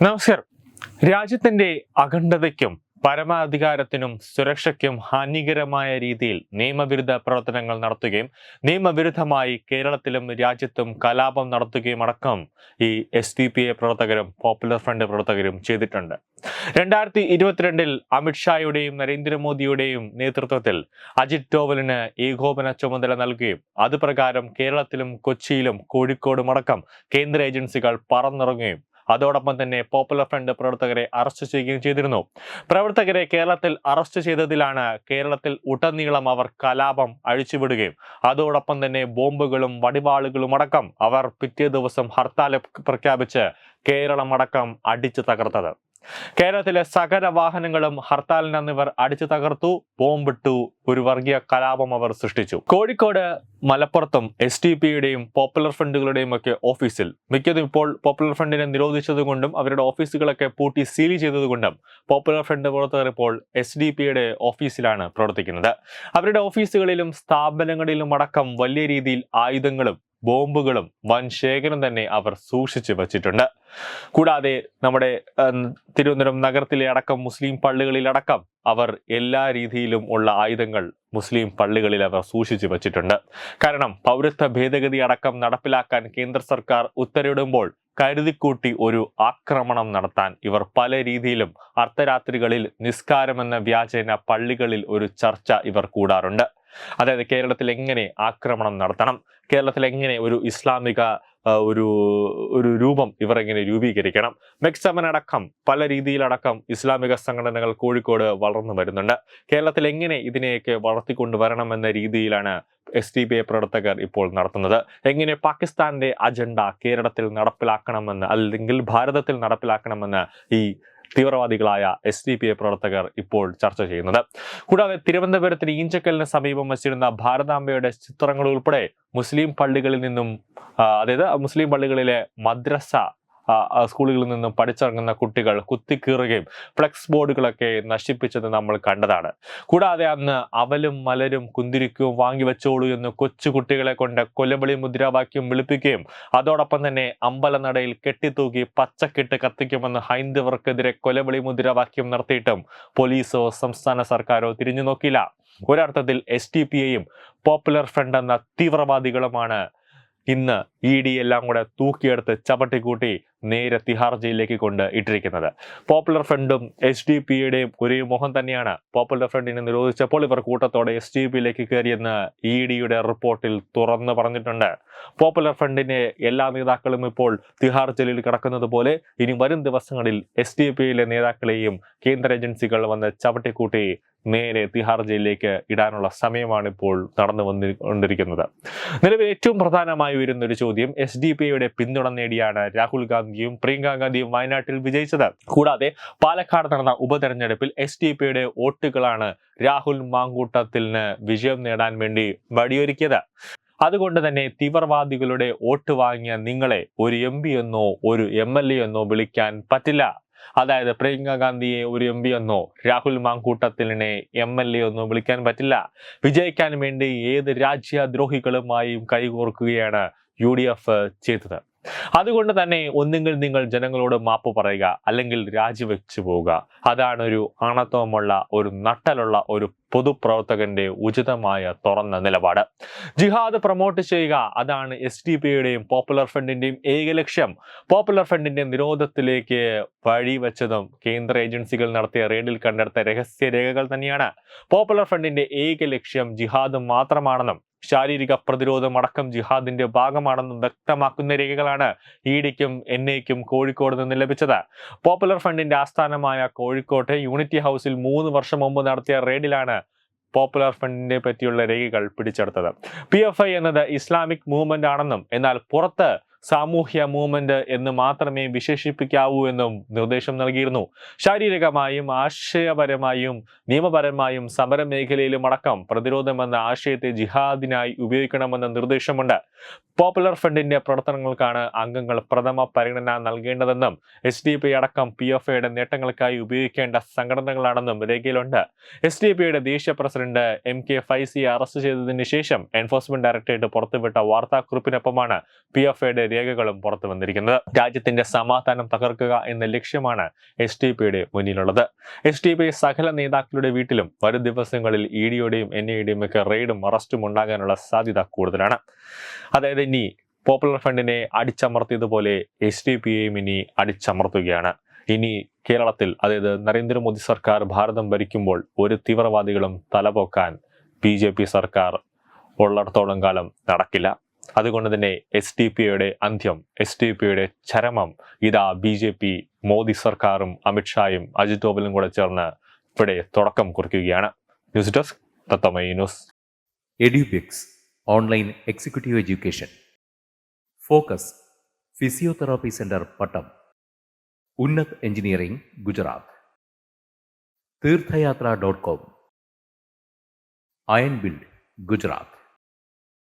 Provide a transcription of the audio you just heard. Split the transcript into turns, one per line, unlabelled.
നമസ്കാരം. രാജ്യത്തിന്റെ അഖണ്ഡതയ്ക്കും പരമാധികാരത്തിനും സുരക്ഷയ്ക്കും ഹാനികരമായ രീതിയിൽ നിയമവിരുദ്ധ പ്രവർത്തനങ്ങൾ നടത്തുകയും നിയമവിരുദ്ധമായി കേരളത്തിലും രാജ്യത്തും കലാപം നടത്തുകയും അടക്കം ഈ എസ് ഡി പി എ പ്രവർത്തകരും പോപ്പുലർ ഫ്രണ്ട് പ്രവർത്തകരും ചെയ്തിട്ടുണ്ട്. രണ്ടായിരത്തി ഇരുപത്തിരണ്ടിൽ അമിത്ഷായുടെയും നരേന്ദ്രമോദിയുടെയും നേതൃത്വത്തിൽ അജിത് ഡോവലിന് ഏകോപന ചുമതല നൽകുകയും അതുപ്രകാരം കേരളത്തിലും കൊച്ചിയിലും കോഴിക്കോടും അടക്കം കേന്ദ്ര ഏജൻസികൾ പറന്നിറങ്ങുകയും അതോടൊപ്പം തന്നെ പോപ്പുലർ ഫ്രണ്ട് പ്രവർത്തകരെ അറസ്റ്റ് ചെയ്യുകയും ചെയ്തിരുന്നു. പ്രവർത്തകരെ കേരളത്തിൽ അറസ്റ്റ് ചെയ്തതിലാണ് കേരളത്തിൽ ഉടനീളം അവർ കലാപം അഴിച്ചുവിടുകയും അതോടൊപ്പം തന്നെ ബോംബുകളും വടിവാളുകളും അടക്കം അവർ പിറ്റേ ദിവസം ഹർത്താൽ പ്രഖ്യാപിച്ച് കേരളമടക്കം അടിച്ചു തകർത്തത്. കേരളത്തിലെ സകല വാഹനങ്ങളും ഹർത്താലിന് അന്ന് ഇവർ അടിച്ചു തകർത്തു ബോംബിട്ടു ഒരു വർഗീയ കലാപം അവർ സൃഷ്ടിച്ചു. കോഴിക്കോട് മലപ്പുറത്തും എസ് ടി പിയുടെയും പോപ്പുലർ ഫ്രണ്ടുകളുടെയും ഒക്കെ ഓഫീസിൽ മിക്കതും ഇപ്പോൾ പോപ്പുലർ ഫ്രണ്ടിനെ നിരോധിച്ചതുകൊണ്ടും അവരുടെ ഓഫീസുകളൊക്കെ പൂട്ടി സീൽ ചെയ്തതുകൊണ്ടും പോപ്പുലർ ഫ്രണ്ട് പ്രവർത്തകർ ഇപ്പോൾ എസ് ഡി പിയുടെ ഓഫീസിലാണ് പ്രവർത്തിക്കുന്നത്. അവരുടെ ഓഫീസുകളിലും സ്ഥാപനങ്ങളിലും അടക്കം വലിയ രീതിയിൽ ആയുധങ്ങളും ബോംബുകളും വൻ ശേഖരം തന്നെ അവർ സൂക്ഷിച്ചു വച്ചിട്ടുണ്ട്. കൂടാതെ നമ്മുടെ തിരുവനന്തപുരം നഗരത്തിലെ അടക്കം മുസ്ലിം പള്ളികളിലടക്കം അവർ എല്ലാ രീതിയിലും ഉള്ള ആയുധങ്ങൾ മുസ്ലിം പള്ളികളിൽ അവർ സൂക്ഷിച്ചു വച്ചിട്ടുണ്ട്. കാരണം പൗരത്വ ഭേദഗതി അടക്കം നടപ്പിലാക്കാൻ കേന്ദ്ര സർക്കാർ ഉത്തരവിടുമ്പോൾ കരുതിക്കൂട്ടി ഒരു ആക്രമണം നടത്താൻ ഇവർ പല രീതിയിലും അർദ്ധരാത്രികളിൽ നിസ്കാരമെന്ന വ്യാജേന പള്ളികളിൽ ഒരു ചർച്ച ഇവർ കൂടാറുണ്ട്. അതായത് കേരളത്തിൽ എങ്ങനെ ആക്രമണം നടത്തണം? കേരളത്തിൽ എങ്ങനെ ഒരു ഇസ്ലാമിക ഒരു ഒരു രൂപം ഇവർ എങ്ങനെ രൂപീകരിക്കണം? മെക്സമൻ അടക്കം പല രീതിയിലടക്കം ഇസ്ലാമിക സംഘടനകൾ കോഴിക്കോട് വളർന്നു വരുന്നുണ്ട്. കേരളത്തിൽ എങ്ങനെ ഇതിനെയൊക്കെ വളർത്തിക്കൊണ്ടുവരണം എന്ന രീതിയിലാണ് എസ് ടി ബി ഐ പ്രവർത്തകർ ഇപ്പോൾ നടത്തുന്നത്. എങ്ങനെ പാകിസ്ഥാന്റെ അജണ്ട കേരളത്തിൽ നടപ്പിലാക്കണമെന്ന് അല്ലെങ്കിൽ ഭാരതത്തിൽ നടപ്പിലാക്കണമെന്ന് ഈ തീവ്രവാദികളായ എസ് ഡി പി ഐ പ്രവർത്തകർ ഇപ്പോൾ ചർച്ച ചെയ്യുന്നത്. കൂടാതെ തിരുവനന്തപുരത്തിന് ഈഞ്ചക്കലിന് സമീപം വച്ചിരുന്ന ഭാരതാംബയുടെ ചിത്രങ്ങൾ ഉൾപ്പെടെ മുസ്ലിം പള്ളികളിൽ നിന്നും അതായത് മുസ്ലിം പള്ളികളിലെ മദ്രസ സ്കൂളുകളിൽ നിന്നും പഠിച്ചിറങ്ങുന്ന കുട്ടികൾ കുത്തിക്കീറുകയും ഫ്ലെക്സ് ബോർഡുകളൊക്കെ നശിപ്പിച്ചത് നമ്മൾ കണ്ടതാണ്. കൂടാതെ അന്ന് അവലും മലരും കുന്തിരിക്കും വാങ്ങിവെച്ചോളൂ എന്ന് കൊച്ചു കുട്ടികളെ കൊണ്ട് കൊലവിളി മുദ്രാവാക്യം വിളിപ്പിക്കുകയും അതോടൊപ്പം തന്നെ അമ്പലനടയിൽ കെട്ടിത്തൂക്കി പച്ചക്കിട്ട് കത്തിക്കുമെന്ന് ഹൈന്ദവർക്കെതിരെ കൊലവിളി മുദ്രാവാക്യം നടത്തിയിട്ടും പോലീസോ സംസ്ഥാന സർക്കാരോ തിരിഞ്ഞു നോക്കിയില്ല. ഒരർത്ഥത്തിൽ എസ് ടി പി ഐയും പോപ്പുലർ ഫ്രണ്ട് എന്ന തീവ്രവാദികളുമാണ് ഇന്ന് ഇ ഡി എല്ലാം കൂടെ തൂക്കിയെടുത്ത് ചവിട്ടിക്കൂട്ടി നേരെ തിഹാർ ജയിലിലേക്ക് കൊണ്ട് ഇട്ടിരിക്കുന്നത്. പോപ്പുലർ ഫ്രണ്ടും എസ് ഡി പിയുടെയും ഒരേ മുഖം തന്നെയാണ്. പോപ്പുലർ ഫ്രണ്ടിനെ നിരോധിച്ചപ്പോൾ ഇവർ കൂട്ടത്തോടെ എസ് ഡി പിയിലേക്ക് കയറിയെന്ന് ഇ ഡിയുടെ റിപ്പോർട്ടിൽ തുറന്നു പറഞ്ഞിട്ടുണ്ട്. പോപ്പുലർ ഫ്രണ്ടിന്റെ എല്ലാ നേതാക്കളും ഇപ്പോൾ തിഹാർ ജയിലിൽ കിടക്കുന്നത് പോലെ ഇനി വരും ദിവസങ്ങളിൽ എസ് ഡി പിയിലെ നേതാക്കളെയും കേന്ദ്ര ഏജൻസികൾ വന്ന് ചവിട്ടിക്കൂട്ടി നേരെ തിഹാർ ജയിലിലേക്ക് ഇടാനുള്ള സമയമാണ് ഇപ്പോൾ നടന്നു വന്നുകൊണ്ടിരിക്കുന്നത് നിലവിൽ ഏറ്റവും പ്രധാനമായി വരുന്ന ഒരു ചോദ്യം എസ് ഡി പി ഐയുടെ പിന്തുണ നേടിയാണ് രാഹുൽ ഗാന്ധിയും പ്രിയങ്ക ഗാന്ധിയും വയനാട്ടിൽ വിജയിച്ചത്. കൂടാതെ പാലക്കാട് നടന്ന ഉപതെരഞ്ഞെടുപ്പിൽ എസ് ഡി പിയുടെ വോട്ടുകളാണ് രാഹുൽ മാങ്കൂട്ടത്തിന് വിജയം നേടാൻ വേണ്ടി വടിയൊരുക്കിയത്. അതുകൊണ്ട് തന്നെ തീവ്രവാദികളുടെ വോട്ട് വാങ്ങിയ നിങ്ങളെ ഒരു എം പി എന്നോ ഒരു എം എൽ എ എന്നോ വിളിക്കാൻ പറ്റില്ല. അതായത് പ്രിയങ്ക ഗാന്ധിയെ ഒരു എം പി എന്നോ രാഹുൽ മാങ്കൂട്ടത്തിലിനെ എം എൽ എ എന്നോ വിളിക്കാൻ പറ്റില്ല. വിജയിക്കാൻ വേണ്ടി ഏത് രാജ്യദ്രോഹികളുമായും കൈകോർക്കുകയാണ് യു ഡി എഫ് ചെയ്തത്. അതുകൊണ്ട് തന്നെ ഒന്നുകിൽ നിങ്ങൾ ജനങ്ങളോട് മാപ്പ് പറയുക അല്ലെങ്കിൽ രാജിവെച്ചു പോവുക. അതാണ് ഒരു ആണത്വമുള്ള ഒരു നട്ടലുള്ള ഒരു പൊതുപ്രവർത്തകന്റെ ഉചിതമായ തുറന്ന നിലപാട്. ജിഹാദ് പ്രൊമോട്ട് ചെയ്യുക അതാണ് എസ് ഡി പിയുടെയും പോപ്പുലർ ഫ്രണ്ടിന്റെയും ഏക ലക്ഷ്യം. പോപ്പുലർ ഫ്രണ്ടിന്റെ നിരോധത്തിലേക്ക് വഴിവെച്ചതും കേന്ദ്ര ഏജൻസികൾ നടത്തിയ റെയ്ഡിൽ കണ്ടെടുത്ത രഹസ്യ രേഖകൾ തന്നെയാണ്. പോപ്പുലർ ഫ്രണ്ടിന്റെ ഏക ലക്ഷ്യം ജിഹാദ് മാത്രമാണെന്നും ശാരീരിക പ്രതിരോധം അടക്കം ജിഹാദിന്റെ ഭാഗമാണെന്നും വ്യക്തമാക്കുന്ന രേഖകളാണ് ഇ ഡിക്കും എൻ ഐക്കും കോഴിക്കോട് നിന്ന് ലഭിച്ചത്. പോപ്പുലർ ഫണ്ടിന്റെ ആസ്ഥാനമായ കോഴിക്കോട്ടെ യൂണിറ്റി ഹൗസിൽ മൂന്ന് വർഷം മുമ്പ് നടത്തിയ റെയ്ഡിലാണ് പോപ്പുലർ ഫ്രണ്ടിനെ പറ്റിയുള്ള രേഖകൾ പിടിച്ചെടുത്തത്. പി എഫ് ഐ എന്നത് ഇസ്ലാമിക് മൂവ്മെന്റ് ആണെന്നും എന്നാൽ പുറത്ത് സാമൂഹ്യ മൂവ്മെന്റ് എന്ന് മാത്രമേ വിശേഷിപ്പിക്കാവൂ എന്നും നിർദ്ദേശം നൽകിയിരുന്നു. ശാരീരികമായും ആശയപരമായും നിയമപരമായും സമര മേഖലയിലും അടക്കം പ്രതിരോധമെന്ന ആശയത്തെ ജിഹാദിനായി ഉപയോഗിക്കണമെന്ന നിർദ്ദേശമുണ്ട്. പോപ്പുലർ ഫ്രണ്ടിന്റെ പ്രവർത്തനങ്ങൾക്കാണ് അംഗങ്ങൾ പ്രഥമ പരിഗണന നൽകേണ്ടതെന്നും എസ് ഡി പി അടക്കം പി എഫ് ഐയുടെ നേട്ടങ്ങൾക്കായി ഉപയോഗിക്കേണ്ട സംഘടനകളാണെന്നും രേഖയിലുണ്ട്. എസ് ഡി പിയുടെ ദേശീയ പ്രസിഡന്റ് എം കെ ഫൈസിയെ അറസ്റ്റ് ചെയ്തതിനു ശേഷം എൻഫോഴ്സ്മെന്റ് ഡയറക്ടറേറ്റ് പുറത്തുവിട്ട വാർത്താക്കുറിപ്പിനൊപ്പമാണ് പി എഫ് ഐയുടെ രേഖകളും പുറത്തു വന്നിരിക്കുന്നത്. രാജ്യത്തിന്റെ സമാധാനം തകർക്കുക എന്ന ലക്ഷ്യമാണ് എസ് ടി പിയുടെ മുന്നിലുള്ളത്. എസ് ടി പി സകല നേതാക്കളുടെ വീട്ടിലും വരും ദിവസങ്ങളിൽ ഇ ഡിയുടെയും എൻ ഐയുടെയും ഒക്കെ റെയ്ഡും അറസ്റ്റും ഉണ്ടാകാനുള്ള സാധ്യത കൂടുതലാണ്. അതായത് ഇനി പോപ്പുലർ ഫ്രണ്ടിനെ അടിച്ചമർത്തിയതുപോലെ എസ് ഡി പിയെയും ഇനി അടിച്ചമർത്തുകയാണ്. ഇനി കേരളത്തിൽ അതായത് നരേന്ദ്രമോദി സർക്കാർ ഭാരതം ഭരിക്കുമ്പോൾ ഒരു തീവ്രവാദികളും തലപൊക്കാൻ ബി പി സർക്കാർ ഉള്ളിടത്തോളം കാലം നടക്കില്ല. അതുകൊണ്ട് തന്നെ എസ് ടി പിയുടെ അന്ത്യം എസ് ടി പിയുടെ ചരമം ഇതാ ബി ജെ പി മോദി സർക്കാരും അമിത്ഷായും അജിത് ഡോബലും കൂടെ ചേർന്ന് ഇവിടെ തുടക്കം കുറിക്കുകയാണ്. News desk തത്തമയി news.
Edubix online executive education. Focus physiotherapy centre Pattom. Unnat engineering Gujarat. Theerthayatra dot com. Iron build Gujarat.